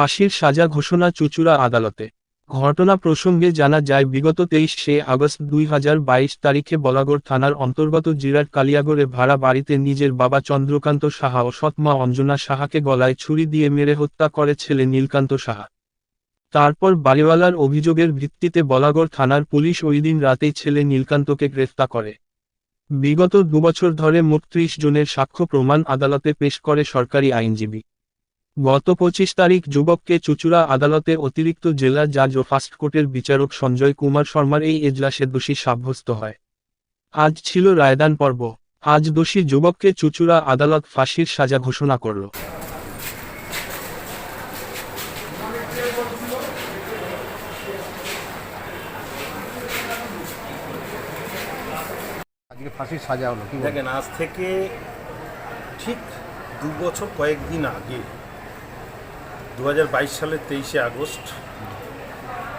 ফাঁসির সাজা ঘোষণা চুচুড়া আদালতে। ঘটনা প্রসঙ্গে জানা যায়, বিগত তেইশ সে আগস্ট দুই হাজার বাইশ তারিখে বলাগড় থানার অন্তর্গত জিরাট কালিয়াগড়ে ভাড়া বাড়িতে নিজের বাবা চন্দ্রকান্ত সাহা ও সৎমা অঞ্জনা সাহাকে গলায় ছুরি দিয়ে মেরে হত্যা করে ছেলে নীলকান্ত সাহা। তারপর বাড়িওয়ালার অভিযোগের ভিত্তিতে বলাগড় থানার পুলিশ ওই দিন রাতেই ছেলে নীলকান্তকে গ্রেফতার করে। বিগত দুবছর ধরে মোট ত্রিশ জনের সাক্ষ্য প্রমাণ আদালতে পেশ করে সরকারি আইনজীবী। গত পঁচিশ তারিখ যুবককে চুচুড়া আদালতে অতিরিক্ত জেলা জাজ ও ফাস্ট কোর্টের বিচারক সঞ্জয় কুমার শর্মার এই এজলাসে দোষী সাব্যস্ত হয়। আজ ছিল রায়দান পর্ব। আজ দোষী যুবককে চুচুড়া আদালত ফাঁসির সাজা ঘোষণা করল। আজকে ফাঁসির সাজা হলো দেখেন আজ থেকে ঠিক দু বছর কয়েকদিন আগে দু হাজার বাইশ সালের তেইশে আগস্ট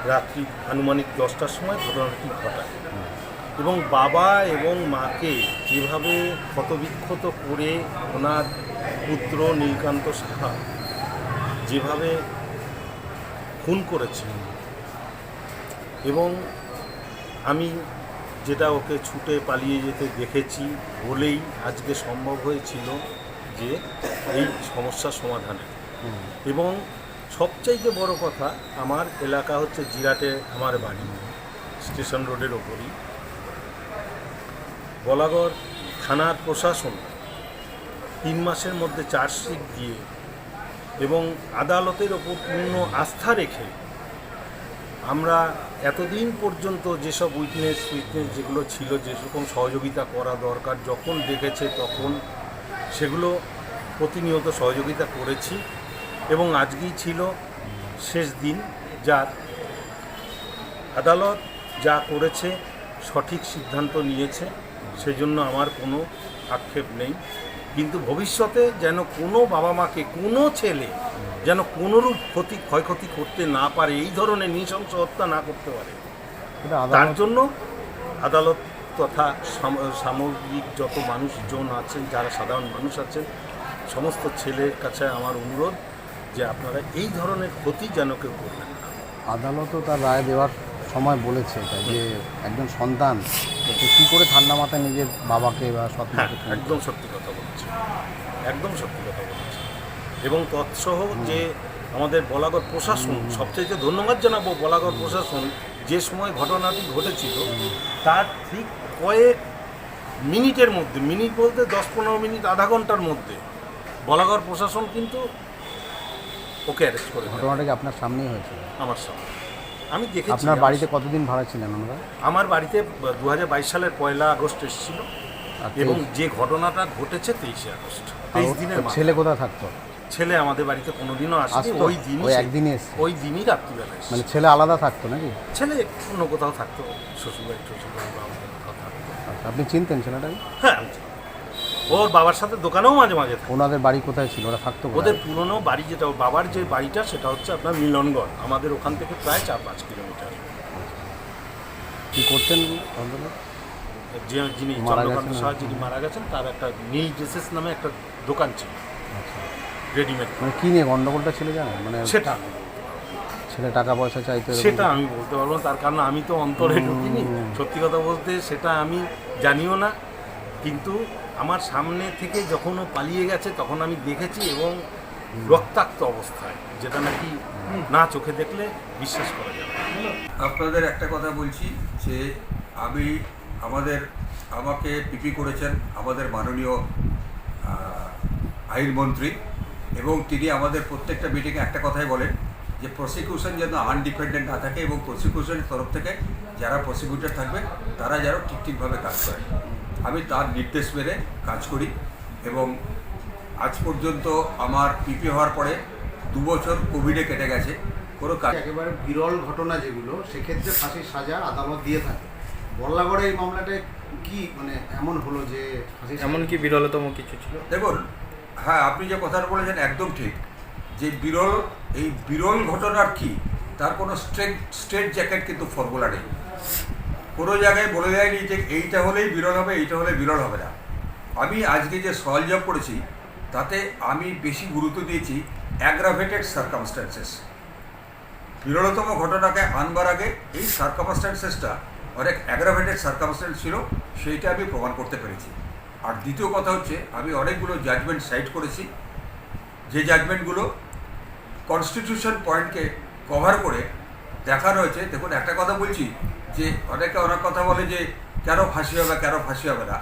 রাত্রি আনুমানিক দশটার সময় ঘটনাটি ঘটায়। এবং বাবা এবং মাকে যেভাবে ক্ষতবিক্ষত করে ওনার পুত্র নীলকান্ত সাহা যেভাবে খুন করেছেন এবং আমি যেটা ওকে ছুটে পালিয়ে যেতে দেখেছি বলেই আজকে সম্ভব হয়েছিল যে এই সমস্যার সমাধানে এবং সবচাইতে বড় কথা, আমার এলাকা হচ্ছে জিরাটে, আমার বাড়ি, স্টেশন রোডের ওপরই। বলাগড় থানার প্রশাসন তিন মাসের মধ্যে চার্জশিট দিয়ে এবং আদালতের ওপর পূর্ণ আস্থা রেখে আমরা এতদিন পর্যন্ত যেসব উইটনেস উইটনেস যেগুলো ছিল, যে রকম সহযোগিতা করা দরকার, যখন দেখেছে তখন সেগুলো প্রতিনিয়ত সহযোগিতা করেছি। এবং আজকেই ছিল শেষ দিন যার আদালত যা করেছে সঠিক সিদ্ধান্ত নিয়েছে সেজন্য আমার কোনো আক্ষেপ নেই। কিন্তু ভবিষ্যতে যেন কোনো বাবা মাকে কোনো ছেলে যেন কোনোরূপ ক্ষতি ক্ষয়ক্ষতি করতে না পারে এই ধরনের নৃশংস হত্যা না করতে পারে। তার জন্য আদালত তথা সামগ্রিক যত মানুষজন আছেন যারা সাধারণ মানুষ আছেন সমস্ত ছেলের কাছে আমার অনুরোধ যে আপনারা এই ধরনের ক্ষতি যেন কেউ করবেন না। আদালতও তার রায় দেওয়ার সময় বলেছে এটা যে একজন সন্তান কী করে ঠান্ডা মাথায় নিজের বাবাকে বা হ্যাঁ সৎমাকে একদম সত্যি কথা বলছে। একদম সত্যি কথা বলছে। এবং তৎসহ যে আমাদের বলাগড় প্রশাসন সবচেয়ে ধন্যবাদ জানাব বলাগড় প্রশাসন যে সময় ঘটনাটি ঘটেছিল তার ঠিক কয়েক মিনিটের মধ্যে মিনিট বলতে দশ পনেরো মিনিট আধা ঘণ্টার মধ্যে বলাগড় প্রশাসন কিন্তু ওকে অ্যারেস্ট করে ঘটনাটা কি আপনার সামনেই হয়েছিল? আমার সামনে। আমি দেখেছি আপনার বাড়িতে কতদিন ভাড়া ছিলেন ওনারা? আমার বাড়িতে দু হাজার বাইশ সালের পয়লা আগস্ট এসেছিল আর এবং যে ঘটনাটা ঘটেছে তেইশে আগস্ট। তেইশ দিনের। ছেলে কোথায় থাকতো? ছেলে আমাদের বাড়িতে কোনোদিনও আসতো? ওই দিনই ওই একদিনই এসছে? ওই দিনই রাত্রিবেলা এসেছে। মানে ছেলে আলাদা থাকতো নাকি? ছেলে অন্য কোথাও থাকতো শ্বশুরবাড়ি শ্বশুরবাড়ি বা অন্য কোথাও থাকতো। আচ্ছা, আপনি চিনতেন ছেলেটাকে? হ্যাঁ। ওর বাবার সাথে দোকানেও মাঝে মাঝে ওনাদের বাড়ি কোথায় ছিল? ওরা থাকতো কোথায়? ওদের পুরনো বাড়ি যেটা ওর বাবার যে বাড়িটা সেটা হচ্ছে আপনার মিলনগড়। আমাদের ওখান থেকে প্রায় চার পাঁচ কিলোমিটার। কি করতেন ভদ্রলোক? যে যিনি মারা চন্দ্রকান্ত গেছেন? সাহা যিনি মারা গেছেন তার একটা নীল ড্রেসেস নামে একটা দোকান ছিল। আচ্ছা। রেডিমেড। মানে কি নিয়ে গন্ডগোলটা ছিল জানেন? মানে সেটা। ছেলে টাকা পয়সা চাইতো এরকম সেটা আমি বলতে পারব না তার কারণ আমি তো অন্তরে ঢুকিনি। সত্যি কথা বলতে সেটা আমি জানিও না কিন্তু আমার সামনে থেকে যখন ও পালিয়ে গেছে, তখন আমি দেখেছি এবং রক্তাক্ত অবস্থায়, যেটা নাকি না চোখে দেখলে বিশ্বাস করা যাবে আপনাদের একটা কথা বলছি, যে আমি আমাদের, আমাকে পিপি করেছেন আমাদের মাননীয় আইনমন্ত্রী এবং তিনি আমাদের প্রত্যেকটা মিটিংয়ে একটা কথাই বলেন, যে প্রসিকিউশন যেন আনডিপেন্ডেন্ট না থাকে এবং প্রসিকিউশনের তরফ থেকে যারা প্রসিকিউটর থাকবে, তারা যেন ঠিক ঠিকভাবে কাজ করে। আমি তার নির্দেশ মেনে কাজ করি এবং আজ পর্যন্ত আমার পিপি হওয়ার পরে দু বছর কোভিডে কেটে গেছে কোনো কাজ একেবারে বিরল ঘটনা যেগুলো সেক্ষেত্রে ফাঁসির সাজা আদালত দিয়ে থাকে। বল্লাগড়ে এই মামলাটায় কি মানে এমন হলো যে এমন কি বিরলতম কিছু ছিল? দেখুন হ্যাঁ আপনি যে কথাটা বলেছেন একদম ঠিক যে বিরল এই বিরল ঘটনার কি? তার কোনো স্ট্রেট স্ট্রেট জ্যাকেট কিন্তু ফর্মুলা নেই। কোনো জায়গায় বলে দেয়নি যে এইটা হলেই বিরল হবে, এইটা হলে বিরল হবে না। আমি আজকে যে সওয়াল জব করেছি, তাতে আমি বেশি গুরুত্ব দিয়েছি অ্যাগ্রাভেটেড সার্কামস্ট্যান্সেস বিরলতম ঘটনাকে আনবার আগে এই সার্কামস্ট্যান্সেসটা অনেক অ্যাগ্রাভেটেড সার্কামস্ট্যান্স ছিল, সেইটা আমি প্রমাণ করতে পেরেছি। আর দ্বিতীয় কথা হচ্ছে, আমি অনেকগুলো জাজমেন্ট সাইট করেছি। যে জাজমেন্টগুলো কনস্টিটিউশন পয়েন্টকে কভার করে দেখানো রয়েছে, দেখুন, একটা কথা বলছি, যে অনেকে অনেক কথা বলে যে, কেন ফাঁসি হবে, কেন ফাঁসি হবে না?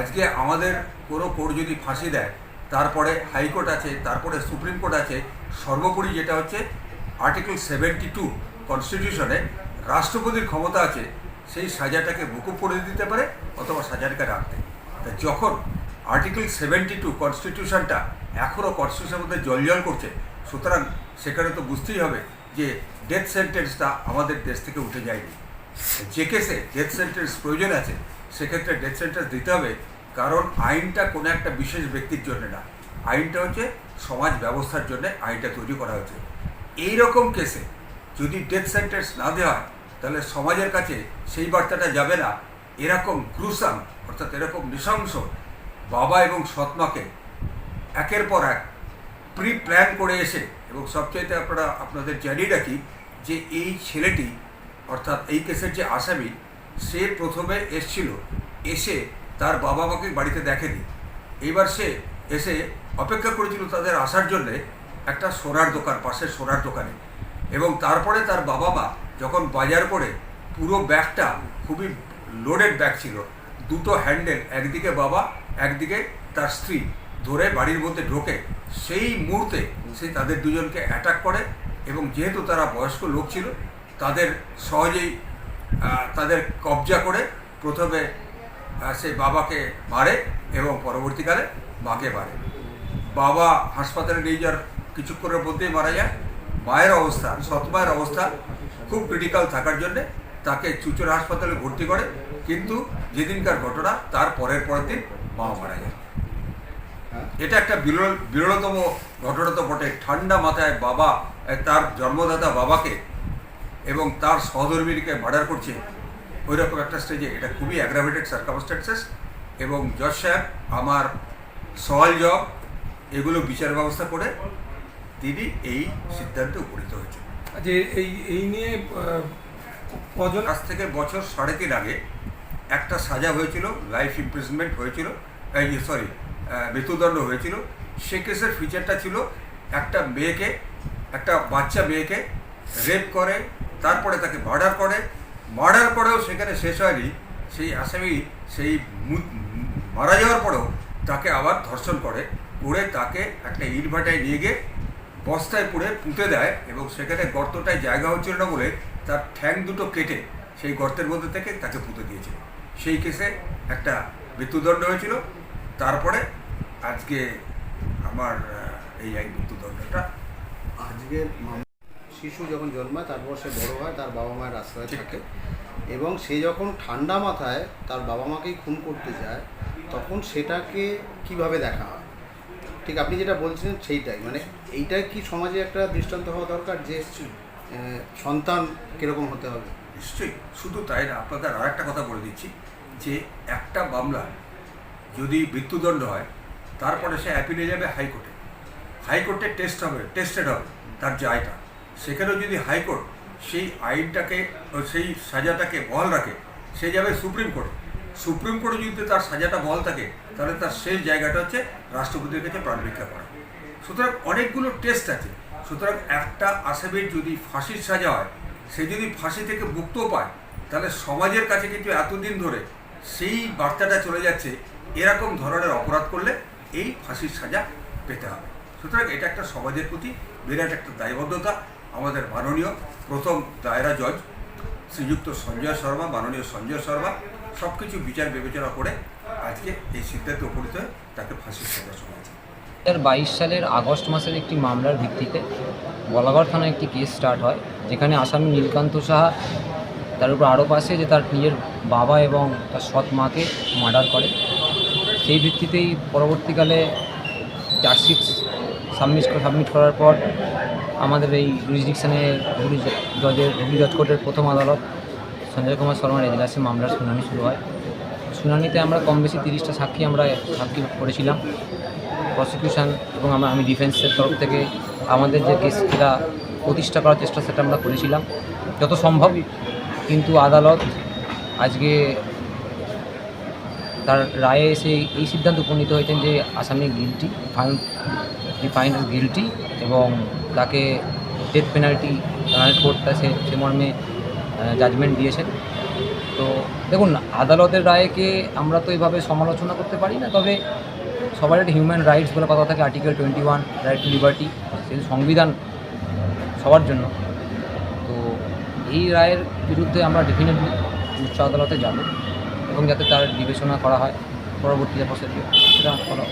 আজকে আমাদের কোনো কোর্ট যদি ফাঁসি দেয়, তারপরে হাইকোর্ট আছে, তারপরে সুপ্রিম কোর্ট আছে, সর্বোপরি যেটা হচ্ছে, আর্টিকেল সেভেন্টি টু কনস্টিটিউশনে রাষ্ট্রপতির ক্ষমতা আছে, সেই সাজাটাকে মুকুব করে দিতে পারে, অথবা সাজাটাকে রাখতে। তা যখন আর্টিকেল সেভেন্টি টু কনস্টিটিউশনটা এখনও কনস্টিটিউশনের মধ্যে জলজল করছে, সুতরাং সেখানে তো বুঝতেই হবে যে ডেথ সেন্টেন্সটা আমাদের দেশ থেকে উঠে যায়নি। যে কেসে ডেথ সেন্টেন্স প্রয়োজন আছে, সেক্ষেত্রে ডেথ সেন্টেন্স দিতে হবে, কারণ আইনটা কোনো একটা বিশেষ ব্যক্তির জন্য না। আইনটা হচ্ছে সমাজ ব্যবস্থার জন্য আইনটা তৈরি করা হয়েছে। এই রকম কেসে যদি ডেথ সেন্টেন্স না দেওয়া হয়, তাহলে সমাজের কাছে সেই বার্তাটা যাবে না। এরকম গ্রুসাম অর্থাৎ এরকম নৃশংস বাবা এবং সৎমাকে একের পর এক প্রি প্ল্যান করে এসে, এবং সবচাইতে আপনারা, আপনাদের জানিয়ে রাখি যে এই ছেলেটি, অর্থাৎ এই কেসের যে আসামি, সে প্রথমে এসছিল, এসে তার বাবা মাকে বাড়িতে দেখেনি। এইবার সে এসে অপেক্ষা করেছিল তাদের আসার জন্যে একটা সোনার দোকান, পাশের সোনার দোকানে। এবং তারপরে তার বাবা মা যখন বাজার করে, পুরো ব্যাগটা খুবই লোডেড ব্যাগ ছিল। দুটো হ্যান্ডেল একদিকে বাবা, একদিকে তার স্ত্রী, ধরে বাড়ির মধ্যে ঢোকে। সেই মুহূর্তে সে তাদের দুজনকে অ্যাটাক করে এবং যেহেতু তারা বয়স্ক লোক ছিল, তাদের সহজেই তাদের কবজা করে প্রথমে সে বাবাকে মারে এবং পরবর্তীকালে মাকে মারে। বাবা হাসপাতালে নিয়ে যাওয়ার কিছুক্ষণের মধ্যেই মারা যায়। মায়ের অবস্থা, সৎ মায়ের অবস্থা খুব ক্রিটিক্যাল থাকার জন্যে তাকে চুচুর হাসপাতালে ভর্তি করে। কিন্তু যেদিনকার ঘটনা, তার পরের পরের দিন মা মারা যায়। এটা একটা বিরল বিরলতম ঘটনা তো বটে। ঠান্ডা মাথায় বাবা তার জন্মদাতা বাবাকে এবং তার সহধর্মীকে মার্ডার করছে। ওই রকম একটা স্টেজে এটা খুবই অ্যাগ্রাভেটেড সার্কামস্ট্যান্সেস এবং জজ সাহেব আমার সওয়াল জব এগুলো বিচার ব্যবস্থা করে তিনি এই সিদ্ধান্তে উপনীত হয়েছেন। যে এই এই নিয়ে কজন? আজ থেকে বছর সাড়ে তিন আগে একটা সাজা হয়েছিল লাইফ ইমপ্রিজনমেন্ট হয়েছিল। এই সরি মৃত্যুদণ্ড হয়েছিল। সে কেসের ফিচারটা ছিল একটা মেয়েকে, একটা বাচ্চা মেয়েকে রেপ করে, তারপরে তাকে মার্ডার করে। মার্ডার করেও সেখানে শেষ হয়নি। সেই আসামি সেই মারা যাওয়ার পরেও তাকে আবার ধর্ষণ করে করে তাকে একটা ইটভাটায় নিয়ে গিয়ে বস্তায় পুড়ে পুঁতে দেয় এবং সেখানে গর্তটায় জায়গা হচ্ছিল না বলে তার ঠ্যাং দুটো কেটে সেই গর্তের মধ্যে থেকে তাকে পুঁতে দিয়েছিল। সেই কেসে একটা মৃত্যুদণ্ড হয়েছিল। তারপরে আজকে আমার এই আইন মৃত্যুদণ্ডটা আজকের শিশু যখন জন্মায় তারপর সে বড় হয় তার বাবা মায়ের আশ্রয়। থাকে। এবং সে যখন ঠান্ডা মাথায় তার বাবা মাকেই খুন করতে যায় তখন সেটাকে কীভাবে দেখা হয়? ঠিক আপনি যেটা বলছিলেন সেইটাই। মানে এইটাই কি সমাজে একটা দৃষ্টান্ত হওয়া দরকার যে সন্তান কীরকম হতে হবে? নিশ্চয়ই। শুধু তাই না আপনাদের আর একটা কথা বলে দিচ্ছি যে একটা মামলা যদি মৃত্যুদণ্ড হয় তারপরে সে অ্যাপিলে যাবে হাইকোর্টে। হাইকোর্টে টেস্ট হবে টেস্টেড হবে তার যে আয়টা সেখানেও যদি হাইকোর্ট সেই আইনটাকে সেই সাজাটাকে বহাল রাখে, সে যাবে সুপ্রিম কোর্টে। সুপ্রিম কোর্টে যদি তার সাজাটা বল থাকে, তাহলে তার শেষ জায়গাটা হচ্ছে রাষ্ট্রপতির কাছে প্রাণ ভিক্ষা করা। সুতরাং অনেকগুলো টেস্ট আছে। সুতরাং একটা আসামির যদি ফাঁসির সাজা হয়, সে যদি ফাঁসি থেকে মুক্ত পায়, তাহলে সমাজের কাছে কিন্তু এতদিন ধরে সেই বার্তাটা চলে যাচ্ছে, এরকম ধরনের অপরাধ করলে এই ফাঁসির সাজা পেতে হবে। সুতরাং এটা একটা সমাজের প্রতি বিরাট একটা দায়বদ্ধতা, আমাদের মাননীয় প্রথম দায়রা জজ শ্রীযুক্ত সঞ্জয় শর্মা, মাননীয় সঞ্জয় শর্মা সব কিছু বিচার বিবেচনা করে আজকে এই সিদ্ধান্তে উপনীত হয়ে তাকে ফাঁসির সাজা শোনাচ্ছে। দু বাইশ সালের আগস্ট মাসের একটি মামলার ভিত্তিতে বলাগড় থানায় একটি কেস স্টার্ট হয়, যেখানে আসামি নীলকান্ত সাহা তার উপর আরোপ আছে যে তার নিজের বাবা এবং তার সৎ মাকে মার্ডার করে। সেই ভিত্তিতেই পরবর্তীকালে চার্জশিট সাবমিট সাবমিট করার পর আমাদের এই জুরিসডিকশানে হুগলি জজের, হুগলি জজ কোর্টের প্রথম আদালত সঞ্জয় কুমার শর্মার এজলাসে মামলার শুনানি শুরু হয়। শুনানিতে আমরা কম বেশি তিরিশটা সাক্ষী আমরা সাক্ষী করেছিলাম। প্রসিকিউশন এবং আমরা, আমি ডিফেন্সের তরফ থেকে আমাদের যে কেসটা প্রতিষ্ঠা করার চেষ্টা সেটা আমরা করেছিলাম। যত সম্ভব, কিন্তু আদালত আজকে তার রায়ে এসে এই সিদ্ধান্ত উপনীত হয়েছেন যে আসামি গিলটি ফাইন গিলটি এবং তাকে ডেথ পেনাল্টি কোর্টটা সে সে মর্মে জাজমেন্ট দিয়েছেন। তো দেখুন, আদালতের রায়কে আমরা তো এইভাবে সমালোচনা করতে পারি না, তবে সবার একটা হিউম্যান রাইটস বলে কথা থাকে article twenty one right to liberty সেই সংবিধান সবার জন্য। তো এই রায়ের বিরুদ্ধে আমরা ডেফিনেটলি উচ্চ আদালতে যাব। এবং যাতে তার বিবেচনা করা হয় পরবর্তী যে সেটা করব।